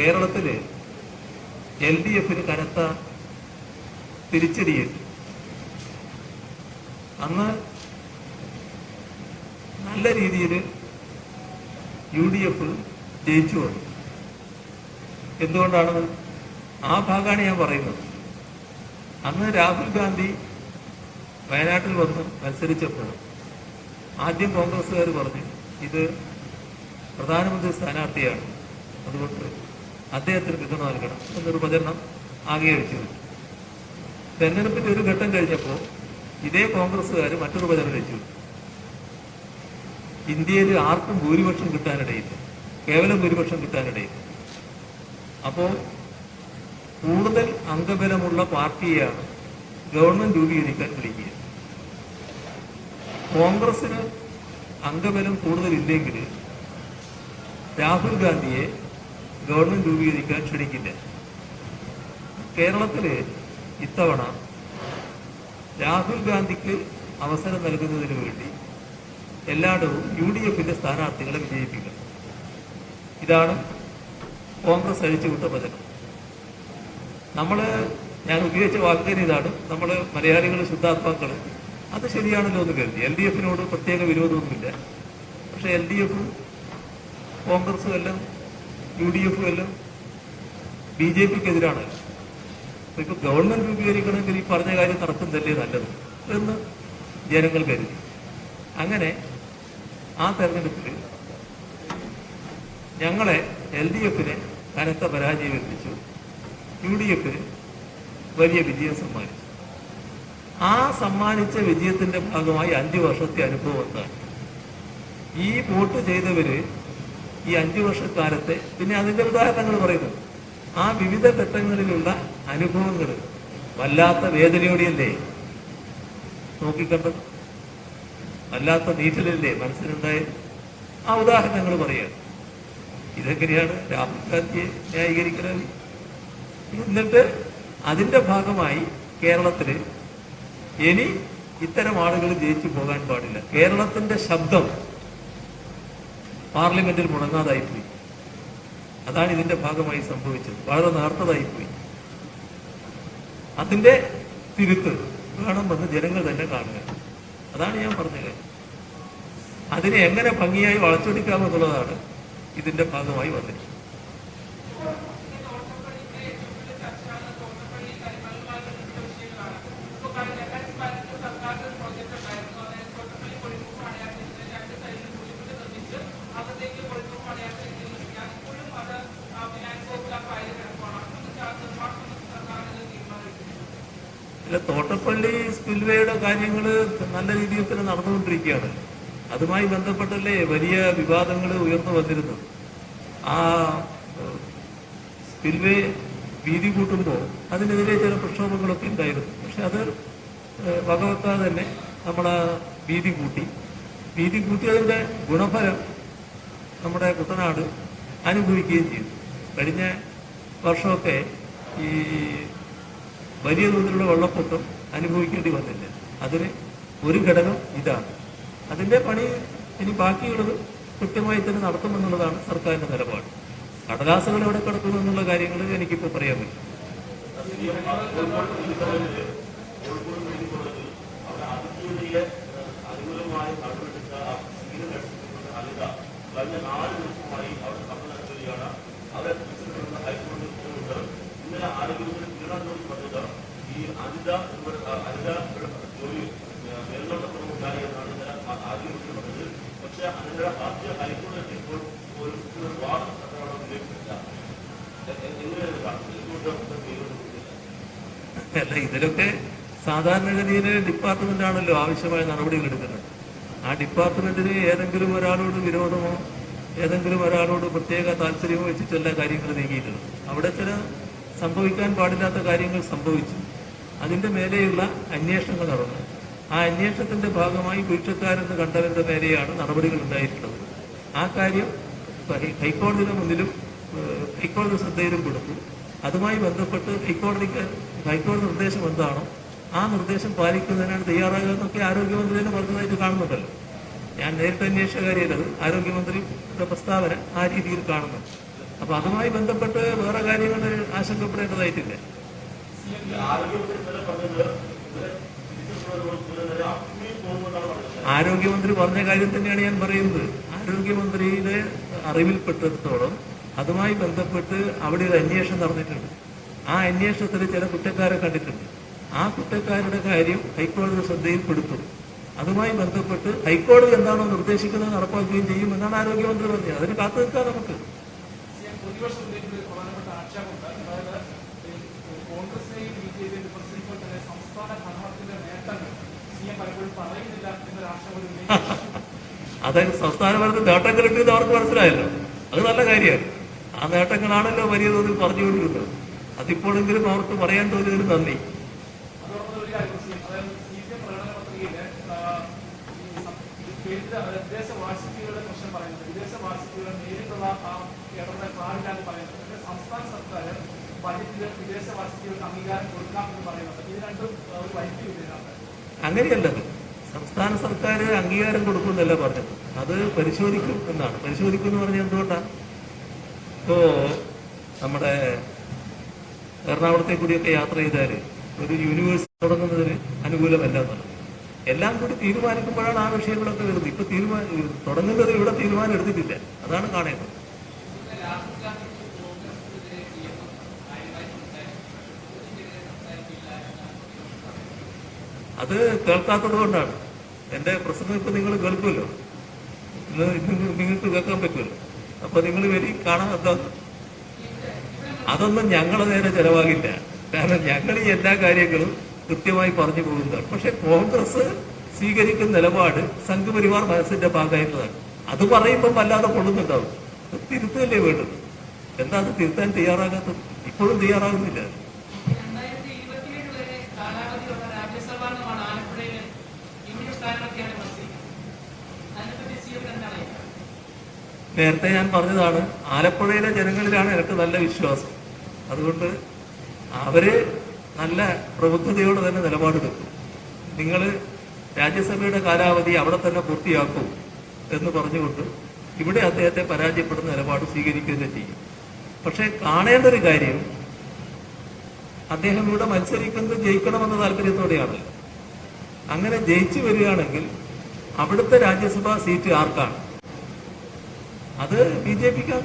കേരളത്തിൽ L D എഫിന് കനത്ത തിരിച്ചടിയേറ്റു. അന്ന് നല്ല രീതിയിൽ യു ഡി എഫ് ജയിച്ചു വന്നു. എന്തുകൊണ്ടാണ് ആ ഭാഗമാണ് ഞാൻ പറയുന്നത്? അന്ന് രാഹുൽ ഗാന്ധി വയനാട്ടിൽ വന്ന് മത്സരിച്ചപ്പോൾ ആദ്യം കോൺഗ്രസ്സുകാർ പറഞ്ഞു ഇത് പ്രധാനമന്ത്രി സ്ഥാനാർത്ഥിയാണ്. അതുകൊണ്ട് അദ്ദേഹത്തിന് പിന്തുണ നൽകണം എന്നൊരു പ്രചരണം വെച്ചു തെരഞ്ഞെടുപ്പിന്റെ ഒരു ഘട്ടം കഴിഞ്ഞപ്പോൾ ഇതേ കോൺഗ്രസ്സുകാർ മറ്റൊരു പ്രചരണം വെച്ചു. ഇന്ത്യയിൽ ആർക്കും ഭൂരിപക്ഷം കിട്ടാനിടയില്ല. കേവലം ഭൂരിപക്ഷം കിട്ടാനിടയില്ല. അപ്പോൾ കൂടുതൽ അംഗബലമുള്ള പാർട്ടിയാണ് ഗവൺമെന്റ് രൂപീകരിക്കാൻ വിളിക്കുക. കോൺഗ്രസിന് അംഗബലം കൂടുതലില്ലെങ്കിൽ രാഹുൽ ഗാന്ധിയെ ഗവൺമെന്റ് രൂപീകരിക്കാൻ ക്ഷണിക്കില്ല. കേരളത്തിൽ ഇത്തവണ രാഹുൽ ഗാന്ധിക്ക് അവസരം നൽകുന്നതിന് വേണ്ടി എല്ലായിടവും യു ഡി എഫിന്റെ സ്ഥാനാർത്ഥികളെ വിജയിപ്പിക്കണം. ഇതാണ് കോൺഗ്രസ് അഴിച്ചുവിട്ട വചനം നമ്മൾ ഞാൻ ഉപയോഗിച്ച വാക്കിന് ഇതാണ്. നമ്മൾ മലയാളികൾ ശുദ്ധാത്മാക്കൾ അത് ശരിയാണല്ലോ എന്ന് കരുതി. എൽ ഡി എഫിനോട് പ്രത്യേക വിരോധമൊന്നുമില്ല. പക്ഷെ എൽ ഡി എഫും കോൺഗ്രസും എല്ലാം യു ഡി എഫും എല്ലാം ബി ജെ പിക്ക് എതിരാണ് ഇപ്പൊ ഗവൺമെന്റ് രൂപീകരിക്കണമെങ്കിൽ ഈ പറഞ്ഞ കാര്യം തന്നെ നല്ലത് എന്ന് ജനങ്ങൾ കരുതി. അങ്ങനെ ആ തെരഞ്ഞെടുപ്പിൽ ഞങ്ങളെ എൽ ഡി എഫിനെ കനത്ത പരാജയം യു ഡി എഫിന് വലിയ വിജയം സമ്മാനിച്ചു. ആ സമ്മാനിച്ച വിജയത്തിന്റെ ഭാഗമായി അഞ്ചു വർഷത്തെ അനുഭവം എന്താണ്? ഈ വോട്ട് ചെയ്തവര് ഈ അഞ്ചു വർഷക്കാലത്തെ പിന്നെ അതിന്റെ ഉദാഹരണങ്ങൾ പറയുന്നു ആ വിവിധ ഘട്ടങ്ങളിലുള്ള അനുഭവങ്ങൾ വല്ലാത്ത വേദനയോടെയല്ലേ? നോക്കിക്കണ്ടത്. വല്ലാത്ത നീറ്റലല്ലേ മനസ്സിലുണ്ടായത് ആ ഉദാഹരണങ്ങൾ പറയുക. ഇതെങ്ങനെയാണ് രാഹുൽ ഗാന്ധിയെ ന്യായീകരിക്കുന്നത് എന്നിട്ട് അതിന്റെ ഭാഗമായി കേരളത്തിൽ ഇനി ഇത്തരം ആളുകൾ ജയിച്ചു പോകാൻ പാടില്ല. കേരളത്തിന്റെ ശബ്ദം പാർലമെന്റിൽ മുടങ്ങാതായിപ്പോയി. അതാണ് ഇതിന്റെ ഭാഗമായി സംഭവിച്ചത്. വളരെ നേർത്തതായിപ്പോയി. അതിന്റെ തിരുത്ത് വേണമെന്ന് ജനങ്ങൾ തന്നെ കാണുക. അതാണ് ഞാൻ പറഞ്ഞത്. അതിനെ എങ്ങനെ ഭംഗിയായി വളച്ചൊടിക്കാമെന്നുള്ളതാണ് ഇതിന്റെ ഭാഗമായി വന്നിരിക്കുന്നത്. ഇല്ല തോട്ടപ്പള്ളി സ്പിൽവേയുടെ കാര്യങ്ങൾ നല്ല രീതിയിൽ തന്നെ നടന്നുകൊണ്ടിരിക്കുകയാണ്. അതുമായി ബന്ധപ്പെട്ടല്ലേ വലിയ വിവാദങ്ങൾ ഉയർന്നു വന്നിരുന്നത്. ആ സ്പിൽവേ വീതി കൂട്ടുമ്പോൾ അതിനെതിരെ ചില പ്രക്ഷോഭങ്ങളൊക്കെ ഉണ്ടായിരുന്നു. പക്ഷെ അത് വകവെക്കാതെ തന്നെ നമ്മൾ വീതി കൂട്ടി. വീതി കൂട്ടിയതിന്റെ ഗുണഫലം നമ്മുടെ കുട്ടനാട് അനുഭവിക്കുകയും ചെയ്തു. കഴിഞ്ഞ വർഷമൊക്കെ ഈ വലിയ തോതിലുള്ള വെള്ളപ്പൊക്കം അനുഭവിക്കേണ്ടി വന്നില്ല. അതിന് ഒരു ഘടകം ഇതാണ്. അതിന്റെ പണി ഇനി ബാക്കിയുള്ളത് കൃത്യമായി തന്നെ നടത്തുമെന്നുള്ളതാണ് സർക്കാരിന്റെ നിലപാട്. കടലാസുകൾ എവിടെ കിടക്കുന്നു എന്നുള്ള കാര്യങ്ങൾ എനിക്കിപ്പോൾ പറയാൻ പറ്റും. അല്ല ഇതിലൊക്കെ സാധാരണഗതിയിൽ ഡിപ്പാർട്ട്മെന്റ് ആണല്ലോ ആവശ്യമായ നടപടികൾ എടുക്കുന്നത്. ആ ഡിപ്പാർട്ട്മെന്റിന് ഏതെങ്കിലും ഒരാളോട് വിരോധമോ ഏതെങ്കിലും ഒരാളോട് പ്രത്യേക താല്പര്യമോ വെച്ചിട്ടല്ല കാര്യങ്ങൾ നീങ്ങിയിട്ടുള്ളത്. അവിടെ ചില സംഭവിക്കാൻ പാടില്ലാത്ത കാര്യങ്ങൾ സംഭവിച്ചു. അതിന്റെ മേലെയുള്ള അന്വേഷണങ്ങൾ നടന്നു. ആ അന്വേഷണത്തിന്റെ ഭാഗമായി കുറ്റക്കാരെന്ന് കണ്ടവരുടെ മേലെയാണ് നടപടികൾ ഉണ്ടായിട്ടുള്ളത്. ആ കാര്യം ഹൈക്കോടതിയുടെ മുന്നിലും ഹൈക്കോടതി ശ്രദ്ധയിലും കൊടുത്തു അതുമായി ബന്ധപ്പെട്ട് ഹൈക്കോടതിക്ക് ഹൈക്കോടതി നിർദ്ദേശം എന്താണോ ആ നിർദ്ദേശം പാലിക്കുന്നതിനാണ് തയ്യാറാകുക എന്നൊക്കെ ആരോഗ്യമന്ത്രി തന്നെ പറഞ്ഞതായിട്ട് കാണുന്നുണ്ടല്ലോ. ഞാൻ നേരിട്ട് അന്വേഷിച്ച കാര്യമല്ലത് ആരോഗ്യമന്ത്രിയുടെ പ്രസ്താവന ആ രീതിയിൽ കാണുന്നു. അപ്പൊ അതുമായി ബന്ധപ്പെട്ട് വേറെ കാര്യങ്ങൾ ആശങ്കപ്പെടേണ്ടതായിട്ടില്ല. ആരോഗ്യമന്ത്രി പറഞ്ഞ കാര്യം തന്നെയാണ് ഞാൻ പറയുന്നത്. ആരോഗ്യമന്ത്രിയുടെ അറിവിൽപ്പെട്ടിടത്തോളം അതുമായി ബന്ധപ്പെട്ട് അവിടെ ഒരു അന്വേഷണം നടന്നിട്ടുണ്ട്. ആ അന്വേഷണത്തിൽ ചില കുറ്റക്കാരെ കണ്ടിട്ടുണ്ട്. ആ കുറ്റക്കാരുടെ കാര്യം ഹൈക്കോടതി ശ്രദ്ധയിൽപ്പെടുത്തും. അതുമായി ബന്ധപ്പെട്ട് ഹൈക്കോടതി എന്താണോ നിർദ്ദേശിക്കുന്നത് നടപ്പാക്കുകയും ചെയ്യും എന്നാണ് ആരോഗ്യമന്ത്രി പറഞ്ഞത്. അതിന് കാത്തു നിൽക്കാം നമുക്ക്. അതായത് സംസ്ഥാന ഭരണത്തിൽ നേട്ടം കിട്ടിയത് അവർക്ക് മനസ്സിലായല്ലോ. അത് നല്ല കാര്യമാണ്. ആ നേട്ടങ്ങളാണല്ലോ വലിയ തോതിൽ പറഞ്ഞുകൊണ്ടിരുന്നത് അതിപ്പോഴെങ്കിലും അവർക്ക് പറയാൻ തോന്നിയതിന് നന്ദി. അങ്ങനെയല്ല വിദേശ പറയുന്നത് സംസ്ഥാന സർക്കാർ അംഗീകാരം കൊടുക്കാം എന്ന് ഒരു അങ്ങനെയല്ലത് സംസ്ഥാന സർക്കാർ അംഗീകാരം കൊടുക്കുമെന്നല്ല പറഞ്ഞത്. അത് പരിശോധിക്കും എന്നാണ്. പരിശോധിക്കും എന്ന് പറഞ്ഞാൽ എന്തുകൊണ്ടാണ് ഇപ്പോ നമ്മുടെ എറണാകുളത്തെ കൂടിയൊക്കെ യാത്ര ചെയ്താൽ ഒരു യൂണിവേഴ്സിറ്റി തുടങ്ങുന്നതിന് അനുകൂലമല്ല എന്നുള്ളത് എല്ലാം കൂടി തീരുമാനിക്കുമ്പോഴാണ് ആ വിഷയങ്ങളൊക്കെ വരുന്നത്. ഇപ്പൊ തീരുമാനം തുടങ്ങുന്നത് ഇവിടെ തീരുമാനം എടുത്തിട്ടില്ല. അതാണ് കാണേണ്ടത്. അത് കേൾക്കാത്തത് കൊണ്ടാണ്. എന്റെ പ്രസംഗം ഇപ്പൊ നിങ്ങൾ കേൾക്കുമല്ലോ. ഇന്ന് നിങ്ങൾക്ക് കേൾക്കാൻ പറ്റുമല്ലോ. അപ്പൊ നിങ്ങൾ വരി കാണാൻ എന്താ? അതൊന്നും ഞങ്ങളെ നേരെ ചെലവാകില്ല. കാരണം ഞങ്ങൾ ഈ എല്ലാ കാര്യങ്ങളും കൃത്യമായി പറഞ്ഞു പോകുന്നതാണ്. പക്ഷെ കോൺഗ്രസ് സ്വീകരിക്കുന്ന നിലപാട് സംഘപരിവാർ മനസ്സിന്റെ ഭാഗമായിട്ടുള്ളതാണ്. അത് പറയുമ്പോൾ വല്ലാതെ കൊള്ളുന്നുണ്ടാവും തിരുത്തല്ലേ വേണ്ടത്? എന്താ അത് തിരുത്താൻ തയ്യാറാകാത്തത്? ഇപ്പോഴും തയ്യാറാകുന്നില്ല. വരെ ആലപ്പുഴയിൽ മത്സരിക്കുന്നത് അതിനെപ്പറ്റി സി എം എന്താണ് നേരത്തെ ഞാൻ പറഞ്ഞതാണ് ആലപ്പുഴയിലെ ജനങ്ങളിലാണ് എനിക്ക് നല്ല വിശ്വാസം. അതുകൊണ്ട് അവർ നല്ല പ്രബുദ്ധതയോടെ തന്നെ നിലപാടെടുക്കും. നിങ്ങൾ രാജ്യസഭയുടെ കാലാവധി അവിടെ തന്നെ പൂർത്തിയാക്കും എന്ന് പറഞ്ഞുകൊണ്ട് ഇവിടെ അദ്ദേഹത്തെ പരാജയപ്പെടുന്ന നിലപാട് സ്വീകരിക്കുക തന്നെ ചെയ്യും. പക്ഷേ കാണേണ്ട ഒരു കാര്യം അദ്ദേഹം ഇവിടെ മത്സരിക്കുന്നത് ജയിക്കണമെന്ന താല്പര്യത്തോടെയാണല്ലോ. അങ്ങനെ ജയിച്ചു വരികയാണെങ്കിൽ അവിടുത്തെ രാജ്യസഭാ സീറ്റ് ആർക്കാണ്? അത് ബി ജെ പിക്ക്.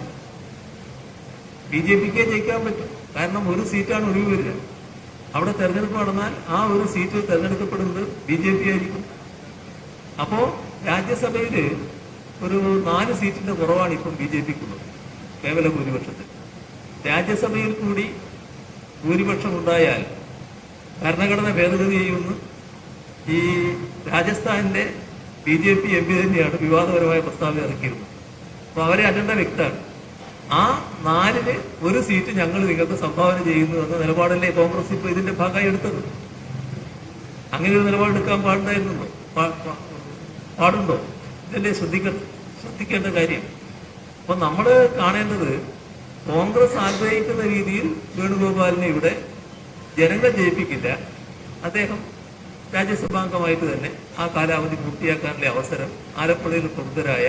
ബി ജെ പിക്ക് ജയിക്കാൻ പറ്റും. കാരണം ഒരു സീറ്റാണ് ഒഴിവ് വരിക. അവിടെ തെരഞ്ഞെടുപ്പ് നടന്നാൽ ആ ഒരു സീറ്റ് തെരഞ്ഞെടുക്കപ്പെടുന്നത് ബി ജെ പി ആയിരിക്കും. അപ്പോ രാജ്യസഭയിൽ ഒരു നാല് സീറ്റിന്റെ കുറവാണ് ഇപ്പം ബി ജെ പിക്കുള്ളത്. കേവല ഭൂരിപക്ഷത്തിൽ. രാജ്യസഭയിൽ കൂടി ഭൂരിപക്ഷം ഉണ്ടായാൽ ഭരണഘടന ഭേദഗതി ചെയ്യുമെന്ന് ഈ രാജസ്ഥാനിലെ B J P M P തന്നെയാണ് വിവാദപരമായ പ്രസ്താവന ഇറക്കിയിരുന്നത്. അപ്പൊ അവരെ അജണ്ട വ്യക്തമാണ്. ആ നാലിൽ ഒരു സീറ്റ് ഞങ്ങൾ നിങ്ങൾക്ക് സംഭാവന ചെയ്യുന്നു എന്ന നിലപാടല്ലേ കോൺഗ്രസ് ഇപ്പൊ ഇതിന്റെ ഭാഗമായി എടുത്തത്? അങ്ങനെ ഒരു നിലപാടെടുക്കാൻ പാടുണ്ടായിരുന്നോ പാടുണ്ടോ? ഇതല്ലേ ശ്രദ്ധിക്ക ശ്രദ്ധിക്കേണ്ട കാര്യം. അപ്പൊ നമ്മൾ കാണേണ്ടത് കോൺഗ്രസ് ആഗ്രഹിക്കുന്ന രീതിയിൽ വേണുഗോപാലിനെ ഇവിടെ ജനങ്ങൾ ജയിപ്പിക്കില്ല. അദ്ദേഹം രാജ്യസഭാംഗമായിട്ട് തന്നെ ആ കാലാവധി പൂർത്തിയാക്കാനുള്ള അവസരം ആലപ്പുഴയിൽ പ്രബുദ്ധരായ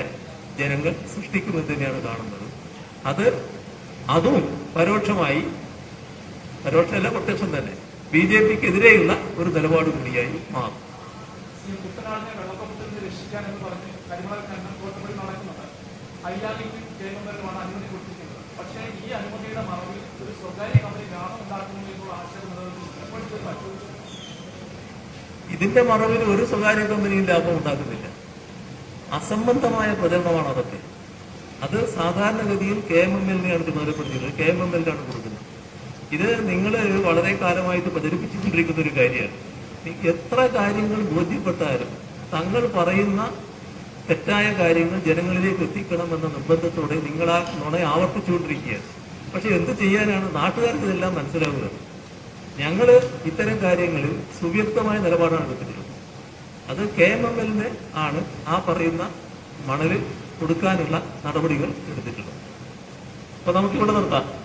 ജനങ്ങൾ സൃഷ്ടിക്കുമെന്ന് തന്നെയാണ് കാണുന്നത്. അത് അതും പരോക്ഷമായി പരോക്ഷമല്ല പ്രത്യക്ഷം തന്നെ. ബി ജെ പിക്ക് എതിരെയുള്ള ഒരു നിലപാട് കൂടിയായി മാറും. പക്ഷേ ഈ അനുമതിയുടെ മറവിൽ ഒരു സ്വകാര്യ കമ്പനി ലാഭം ആശയം ഇതിന്റെ മറവിൽ ഒരു സ്വകാര്യ കമ്പനിയും ലാഭം ഉണ്ടാക്കുന്നില്ല. അസംബന്ധമായ പ്രചരണമാണ് അതൊക്കെ. അത് സാധാരണഗതിയിൽ കെ എം എം എല്ലിനെയാണ് ചുമതലപ്പെടുത്തിയത് കെ എം എം എല്ലിനാണ് കൊടുക്കുന്നത്. ഇത് നിങ്ങൾ വളരെ കാലമായിട്ട് പ്രചരിപ്പിച്ചുകൊണ്ടിരിക്കുന്ന ഒരു കാര്യമാണ്. എത്ര കാര്യങ്ങൾ ബോധ്യപ്പെട്ടാലും തങ്ങൾ പറയുന്ന തെറ്റായ കാര്യങ്ങൾ ജനങ്ങളിലേക്ക് എത്തിക്കണമെന്ന നിർബന്ധത്തോടെ നിങ്ങൾ ആ നുണ ആവർത്തിച്ചുകൊണ്ടിരിക്കുകയാണ്. പക്ഷെ എന്ത് ചെയ്യാനാണ് നാട്ടുകാർക്ക് ഇതെല്ലാം മനസ്സിലാവുക? ഞങ്ങൾ ഇത്തരം കാര്യങ്ങളിൽ സുവ്യക്തമായ നിലപാടാണ് എടുത്തിട്ടുള്ളത്. അത് കെ എം എം എല്ലിന് ആണ് ആ പറയുന്ന മണൽ കൊടുക്കാനുള്ള നടപടികൾ എടുത്തിട്ടുള്ളത്. അപ്പൊ നമുക്കിവിടെ നിർത്താം.